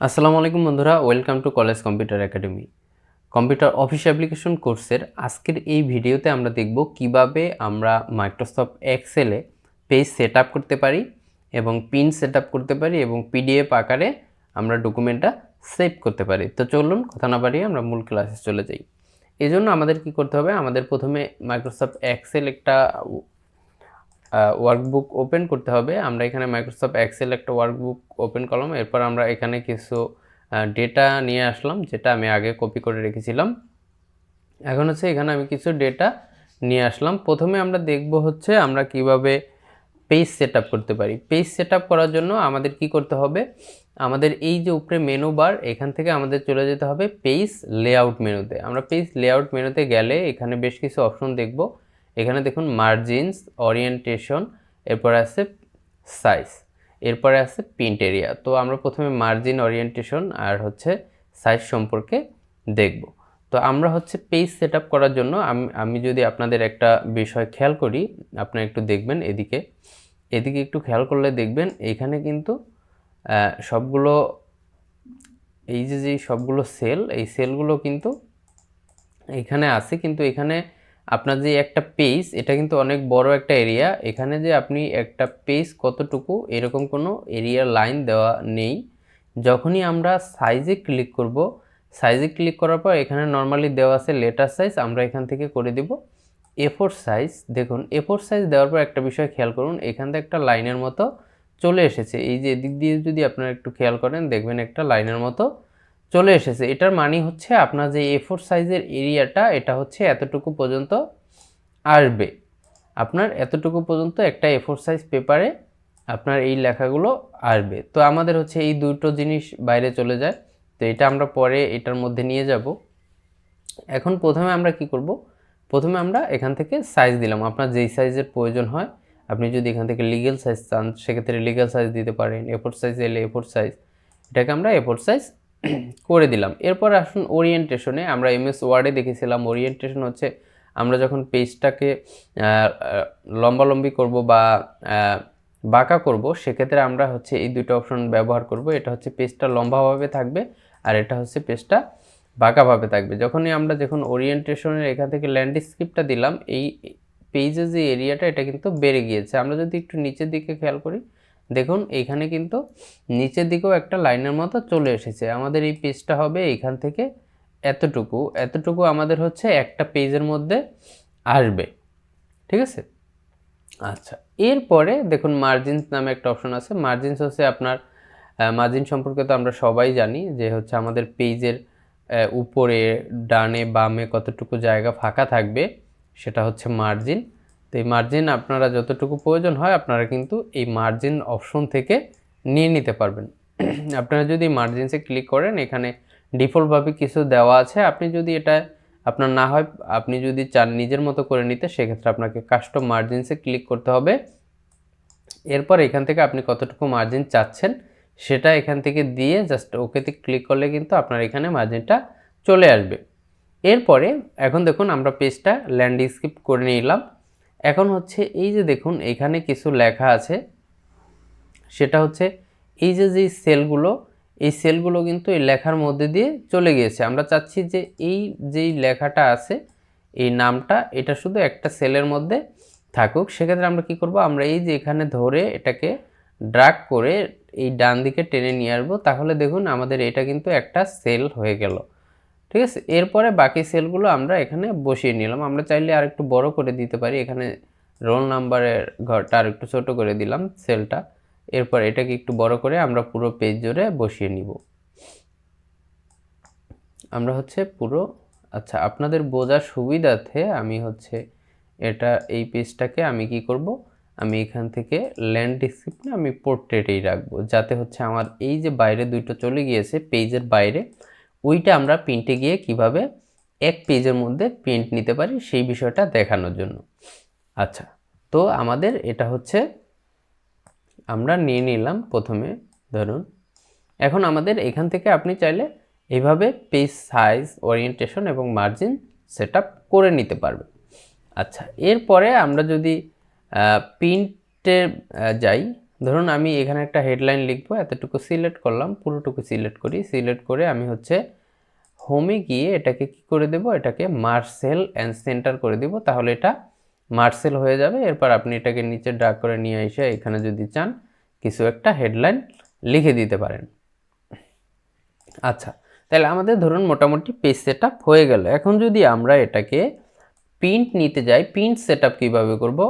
আসসালামু আলাইকুম বন্ধুরা, welcome to college computer academy. Computer office application কোর্সের আজকের এই ভিডিওতে আমরা দেখব কীভাবে আমরা মাইক্রোসফট এক্সেলে পেজ সেট করতে পারি এবং পিন সেট করতে পারি এবং পিডিএফ আকারে আমরা ডকুমেন্টটা সেভ করতে পারি। তো চলুন, কথা না বাড়িয়ে আমরা মূল ক্লাসে চলে যাই। এই জন্য আমাদের কি করতে হবে, আমাদের প্রথমে মাইক্রোসফট এক্সেল একটা ওয়ার্কবুক ওপেন করতে হবে। আমরা এখানে মাইক্রোসফট এক্সেল একটা ওয়ার্কবুক ওপেন করলাম। এরপর আমরা এখানে কিছু ডেটা নিয়ে আসলাম, যেটা আমি আগে কপি করে রেখেছিলাম। এখন হচ্ছে এখানে আমি কিছু ডেটা নিয়ে আসলাম। প্রথমে আমরা দেখব হচ্ছে আমরা কীভাবে পেজ সেট করতে পারি। পেজ সেট করার জন্য আমাদের কি করতে হবে? আমাদের এই যে উপরে মেনু বার এখান থেকে আমাদের চলে যেতে হবে পেজ লেআউট মেনুতে আমরা পেজ লেআউট মেনুতে গেলে এখানে বেশ কিছু অপশন দেখব। এখানে দেখুন মার্জিনস ওরিয়েন্টেশন এরপর আছে সাইজ এরপরে আছে প্রিন্ট এরিয়া তো আমরা প্রথমে মার্জিন ওরিয়েন্টেশন আর হচ্ছে সাইজ সম্পর্কে দেখব। তো আমরা হচ্ছে পেজ সেট করার জন্য আমি আমি যদি আপনাদের একটা বিষয় খেয়াল করি, আপনারা একটু দেখবেন এদিকে। এদিকে একটু খেয়াল করলে দেখবেন এখানে কিন্তু সবগুলো, এই যে যে সবগুলো সেল এই সেলগুলো কিন্তু এখানে আছে, কিন্তু এখানে আপনার যে একটা পেজ এটা কিন্তু অনেক বড় একটা এরিয়া এখানে যে আপনি একটা পেজ কতটুকু, এরকম কোনো এরিয়ার লাইন দেওয়া নেই। যখনই আমরা সাইজে ক্লিক করব সাইজে ক্লিক করার পর এখানে নর্মালি দেওয়া আছে লেটার সাইজ আমরা এখান থেকে করে দিব এফোর সাইজ দেখুন এফোর সাইজ দেওয়ার পর একটা বিষয় খেয়াল করুন, এখান থেকে একটা লাইনের মতো চলে এসেছে। এই যে এদিক দিয়ে যদি আপনারা একটু খেয়াল করেন, দেখবেন একটা লাইনের মতো চলে এসেছে। এটার মানে হচ্ছে আপনার যে এ ফোর সাইজের এরিয়াটা এটা হচ্ছে এতটুকু পর্যন্ত আসবে। আপনার এতটুকু পর্যন্ত একটা এ ফোর সাইজ পেপারে আপনার এই লেখাগুলো আসবে। তো আমাদের হচ্ছে এই দুটো জিনিস বাইরে চলে যায়। তো এটা আমরা পরে এটার মধ্যে নিয়ে যাব। এখন প্রথমে আমরা কি করব? প্রথমে আমরা এখান থেকে সাইজ দিলাম। আপনার যেই সাইজের প্রয়োজন হয়, আপনি যদি এখান থেকে লিগেল সাইজ চান, সেক্ষেত্রে লিগেল সাইজ দিতে পারেন। এফোর সাইজ এলে এফোর সাইজ এটাকে আমরা এফোর সাইজ করে দিলাম। এরপর আসুন ওরিয়েন্টেশনে আমরা এমএস ওয়ার্ডে দেখেছিলাম ওরিয়েন্টেশন হচ্ছে আমরা যখন পেজটাকে লম্বালম্বি করব বা বাঁকা করব, সেক্ষেত্রে আমরা হচ্ছে এই দুটো অপশন ব্যবহার করব। এটা হচ্ছে পেজটা লম্বাভাবে থাকবে আর এটা হচ্ছে পেজটা বাঁকাভাবে থাকবে। যখনই আমরা যখন ওরিয়েন্টেশনের এখান থেকে ল্যান্ডস্কেপটা দিলাম, এই পেজের যে এরিয়াটা এটা কিন্তু বেড়ে গিয়েছে। আমরা যদি একটু নিচের দিকে খেয়াল করি দেখুন এইখানে কিন্তু নিচের দিকেও একটা লাইনের মতো চলে এসেছে। আমাদের এই পেজটা হবে এইখান থেকে এতটুকু। এতটুকু আমাদের হচ্ছে একটা পেজের মধ্যে আসবে। ঠিক আছে? আচ্ছা এরপরে দেখুন মার্জিনস নামে একটা অপশন আছে। মার্জিনস হচ্ছে আপনার মার্জিন সম্পর্কে তো আমরা সবাই জানি যে হচ্ছে আমাদের পেজের উপরে, ডানে, বামে কতটুকু জায়গা ফাঁকা থাকবে, সেটা হচ্ছে মার্জিন তো এই মার্জিন আপনারা যতটুকু প্রয়োজন হয় আপনারা কিন্তু এই মার্জিন অপশন থেকে নিয়ে নিতে পারবেন। আপনারা যদি মার্জিনসে ক্লিক করেন, এখানে ডিফল্টভাবে কিছু দেওয়া আছে, আপনি যদি এটা আপনার না হয়, আপনি যদি চান নিজের মতো করে নিতে, সেক্ষেত্রে আপনাকে কাস্টম মার্জিনসে ক্লিক করতে হবে। এরপর এখান থেকে আপনি কতটুকু মার্জিন চাচ্ছেন, সেটা এখান থেকে দিয়ে জাস্ট ওকেতে ক্লিক করলে কিন্তু আপনার এখানে মার্জিনটা চলে আসবে। এরপরে, এখন দেখুন আমরা পেজটা ল্যান্ডস্কেপ করে নিলাম। এখন হচ্ছে এই যে দেখুন, এখানে কিছু লেখা আছে। সেটা হচ্ছে, এই যে যে সেলগুলো, এই সেলগুলো কিন্তু এই লেখার মধ্যে দিয়ে চলে গিয়েছে। আমরা চাচ্ছি যে এই যেই লেখাটা আছে, এই নামটা, এটা শুধু একটা সেলের মধ্যে থাকুক। সেক্ষেত্রে আমরা কি করব? আমরা এই যে এখানে ধরে এটাকে ড্রাগ করে এই ডান দিকে টেনে নিয়ে আসব। তাহলে দেখুন, আমাদের এটা কিন্তু একটা সেল হয়ে গেল। ঠিক আছে? এরপরে বাকি সেলগুলো আমরা এখানে বসিয়ে নিলাম। আমরা চাইলে আর একটু বড় করে দিতে পারি। এখানে রোল নাম্বারের ঘরটা আর একটু ছোট করে দিলাম সেলটা। এরপর এটাকে একটু বড় করে আমরা পুরো পেজ জুড়ে বসিয়ে নিব। আমরা হচ্ছে পুরো আচ্ছা আপনাদের বোঝার সুবিধার্থে আমি হচ্ছে এটা, এই পেজটাকে আমি কি করব? আমি এখান থেকে ল্যান্ড ল্যান্ডস্কেপে আমি পোর্ট্রেটেই রাখব। যাতে হচ্ছে আমার এই যে বাইরে দুইটো চলে গিয়েছে, পেজের বাইরে ওইটা আমরা প্রিন্টে গিয়ে কীভাবে এক পেজের মধ্যে প্রিন্ট নিতে পারি সেই বিষয়টা দেখানোর জন্য। আচ্ছা তো আমাদের এটা হচ্ছে, আমরা নিয়ে নিলাম প্রথমে, ধরুন। এখন আমাদের এখান থেকে আপনি চাইলে এইভাবে পেজ সাইজ ওরিয়েন্টেশন এবং মার্জিন সেট করে নিতে পারবেন। আচ্ছা এরপরে আমরা যদি প্রিন্টে যাই ধরুন আমি এখানে একটা হেডলাইন লিখব, এতটুকু সিলেক্ট করলাম, পুরোটুকু সিলেক্ট করি সিলেক্ট করে আমি হচ্ছে হোমে গিয়ে এটাকে কি করে দেব? এটাকে মার্সেল অ্যান্ড সেন্টার করে দিব, তাহলে এটা মার্সেল হয়ে যাবে। এরপর আপনি এটাকে নিচে ড্রাগ করে নিয়ে এসে এখানে যদি চান, কিছু একটা হেডলাইন লিখে দিতে পারেন। আচ্ছা তাহলে আমাদের ধরুন মোটামুটি পেজ সেট হয়ে গেল। এখন যদি আমরা এটাকে প্রিন্ট নিতে যাই প্রিন্ট সেট আপ কীভাবে করব?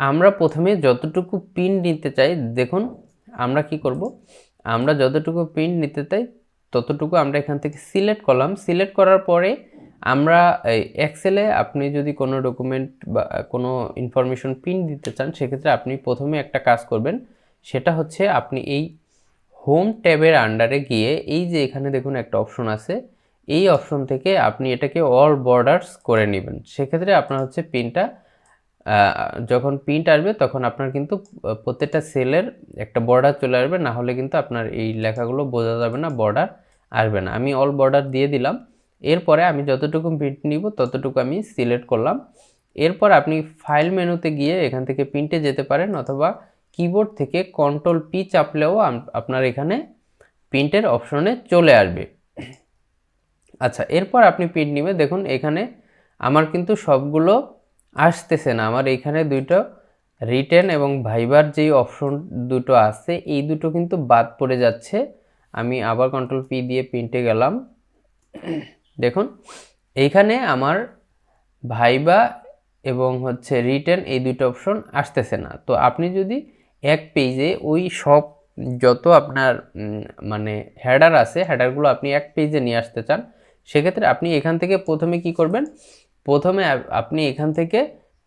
আমরা প্রথমে যতটুকু প্রিন্ট নিতে চাই, দেখুন, আমরা কি করব? আমরা যতটুকু প্রিন্ট নিতে চাই, ততটুকু আমরা এখান থেকে সিলেক্ট করলাম। সিলেক্ট করার পরে আমরা এক্সেলে আপনি যদি কোনো ডকুমেন্ট বা কোনো ইনফরমেশন প্রিন্ট দিতে চান, সেক্ষেত্রে আপনি প্রথমে একটা কাজ করবেন। সেটা হচ্ছে আপনি এই হোম ট্যাবের আন্ডারে গিয়ে, এই যে এখানে দেখুন একটা অপশন আছে, এই অপশন থেকে আপনি এটাকে অল বর্ডার্স করে নেবেন। সেক্ষেত্রে আপনার হচ্ছে পিনটা যখন প্রিন্ট আসবে তখন আপনার কিন্তু প্রত্যেকটা সেলের একটা বর্ডার চলে আসবে। না হলে কিন্তু আপনার এই লেখাগুলো বোঝা যাবে না বর্ডার আসবে না। আমি অল বর্ডার দিয়ে দিলাম। এরপরে আমি যতটুকু প্রিন্ট নিব, ততটুকু আমি সিলেক্ট করলাম। এরপর আপনি ফাইল মেনুতে গিয়ে এখান থেকে প্রিন্টে যেতে পারেন অথবা কিবোর্ড থেকে কন্ট্রোল পি চাপলেও আপনার এখানে প্রিন্টের অপশনে চলে আসবে। আচ্ছা এরপর আপনি প্রিন্ট নিবে। দেখুন, এখানে আমার কিন্তু সবগুলো আসতেছে না। আমার এইখানে দুটো রিটেন এবং ভাইবার যেই অপশন দুটো আছে, এই দুটো কিন্তু বাদ পড়ে যাচ্ছে। আমি আবার কন্ট্রোল পি দিয়ে প্রিন্টে গেলাম। দেখুন, এইখানে আমার ভাইবা এবং হচ্ছে রিটেন এই দুটো অপশন আসতেছে না। তো আপনি যদি এক পেজে ওই সব যত আপনার মানে হেডার আছে হেডারগুলো আপনি এক পেজে নিয়ে আসতে চান, সেক্ষেত্রে আপনি এখান থেকে প্রথমে কি করবেন? প্রথমে আপনি এখান থেকে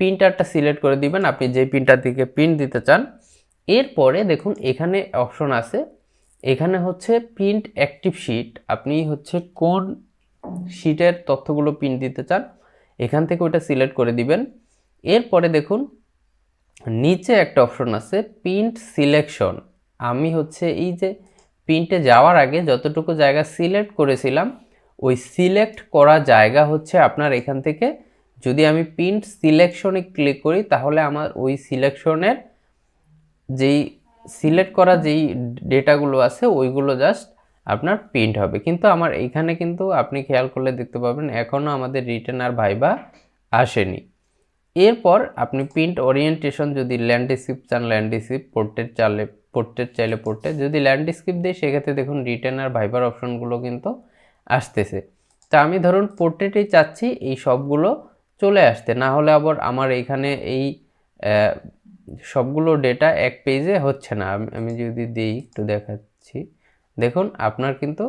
প্রিন্টারটা সিলেক্ট করে দিবেন, আপনি যে প্রিন্টার থেকে প্রিন্ট দিতে চান। এরপরে দেখুন, এখানে অপশন আছে। এখানে হচ্ছে প্রিন্ট অ্যাক্টিভ শিট আপনি হচ্ছে কোন শিটের তথ্যগুলো প্রিন্ট দিতে চান, এখান থেকে ওটা সিলেক্ট করে দিবেন। এরপরে দেখুন, নিচে একটা অপশন আছে প্রিন্ট সিলেকশন আমি হচ্ছে এই যে প্রিন্টে যাওয়ার আগে যতটুকু জায়গা সিলেক্ট করেছিলাম ওই সিলেক্ট করা জায়গা হচ্ছে আপনার এখান থেকে। যদি আমি প্রিন্ট সিলেকশনে ক্লিক করি, তাহলে আমার ওই সিলেকশনের যেই সিলেক্ট করা যেই ডেটাগুলো আছে, ওইগুলো জাস্ট আপনার প্রিন্ট হবে। কিন্তু আমার এইখানে কিন্তু আপনি খেয়াল করলে দেখতে পাবেন এখনও আমাদের রিটার্ন আর ভাইবা আসেনি। এরপর আপনি প্রিন্ট ওরিয়েন্টেশন যদি ল্যান্ডস্কেপ চান ল্যান্ডস্কেপ পোর্ট্রেট চালে পোর্ট্রেট চাইলে পোর্ট্রেট যদি ল্যান্ডস্কেপ দেয়, সেক্ষেত্রে দেখুন রিটার্ন আর ভাইবার অপশনগুলো কিন্তু আসতেছে। তা আমি ধরুন পোর্ট্রেটেই চাচ্ছি, এই সবগুলো চলে আসতে। না হলে আবার আমার এইখানে এই সবগুলো ডেটা এক পেজে হচ্ছে না। আমি যদি দিই, একটু দেখাচ্ছি। দেখুন, আপনার কিন্তু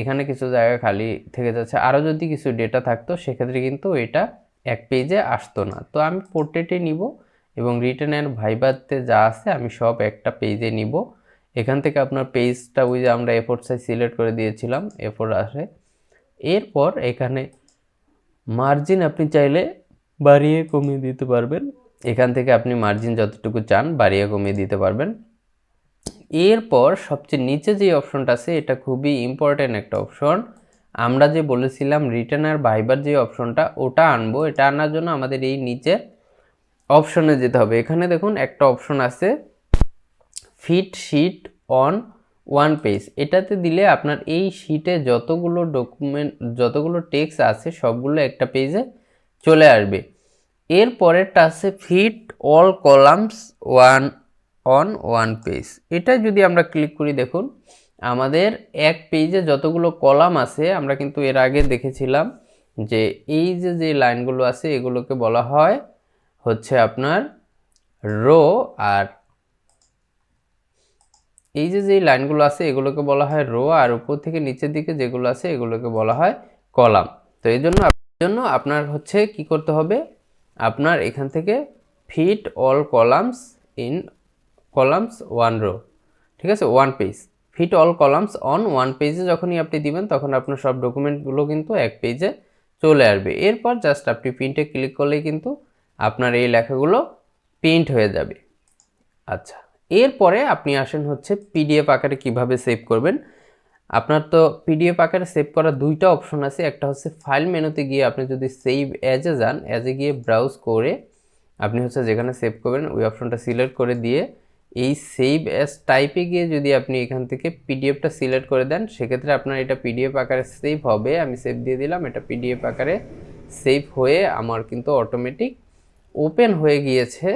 এখানে কিছু জায়গা খালি থেকে যাচ্ছে। আরও যদি কিছু ডেটা থাকতো, সেক্ষেত্রে কিন্তু এটা এক পেজে আসতো না। তো আমি পোর্ট্রেটে নিব এবং রিটার্ন অ্যান্ড ভাইবারতে যা আছে, আমি সব একটা পেজে নিব। এখান থেকে আপনার পেজটা ওই যে আমরা এফোর সাইজ সিলেক্ট করে দিয়েছিলাম এফোর আসে। এরপর এখানে মার্জিন আপনি চাইলে বাড়িয়ে কমিয়ে দিতে পারবেন। এখান থেকে আপনি মার্জিন যতটুকু চান বাড়িয়ে কমিয়ে দিতে পারবেন। এরপর সবচেয়ে নিচে যে অপশনটা আছে, এটা খুবই ইম্পর্ট্যান্ট একটা অপশন আমরা যে বলেছিলাম রিটার্ন আর ভাইবার যে অপশনটা ওটা আনব, এটা আনার জন্য আমাদের এই নিচে অপশনে যেতে হবে। এখানে দেখুন একটা অপশন আছে fit sheet on one page. এটাতে দিলে আপনার এই শিটে যতগুলো ডকুমেন্ট, যতগুলো টেক্স আছে, সবগুলো একটা পেজে চলে আসবে। এর পরেরটা আছে fit all columns one, on one page. এটা যদি আমরা ক্লিক করি, দেখুন, আমাদের এক পেজে যতগুলো কলাম আছে, আমরা কিন্তু এর আগে দেখেছিলাম যে এই যে যে লাইনগুলো আছে, এগুলোকে বলা হয় হচ্ছে আপনার রো আর এই যে যে লাইনগুলো আছে, এগুলোকে বলা হয় রো, আর উপর থেকে নিচের দিকে যেগুলো আছে, এগুলোকে বলা হয় কলাম। তো এই জন্য জন্য আপনার হচ্ছে কি করতে হবে? আপনার এখান থেকে fit all columns in columns one row ঠিক আছে? One page fit all columns on one পেজে যখনই আপনি দিবেন, তখন আপনার সব ডকুমেন্টগুলো কিন্তু এক পেজে চলে আসবে। এরপর জাস্ট আপনি প্রিন্টে ক্লিক করলেই কিন্তু আপনার এই লেখাগুলো প্রিন্ট হয়ে যাবে। আচ্ছা। এরপরে আপনি আসেন হচ্ছে পিডিএফ আকারে কীভাবে সেভ করবেন। আপনার তো পিডিএফ আকারে সেভ করার দুইটা অপশন আছে। একটা হচ্ছে ফাইল মেনুতে গিয়ে আপনি যদি সেভ অ্যাজে যান অ্যাজে গিয়ে ব্রাউজ করে আপনি হচ্ছে যেখানে সেভ করবেন, ওই অপশনটা সিলেক্ট করে দিয়ে এই সেভ অ্যাজ টাইপে গিয়ে যদি আপনি এখান থেকে পিডিএফটা সিলেক্ট করে দেন, সেক্ষেত্রে আপনার এটা পিডিএফ আকারে সেভ হবে। আমি সেভ দিয়ে দিলাম, এটা পিডিএফ আকারে সেভ হয়ে আমার কিন্তু অটোমেটিক ওপেন হয়ে গিয়েছে।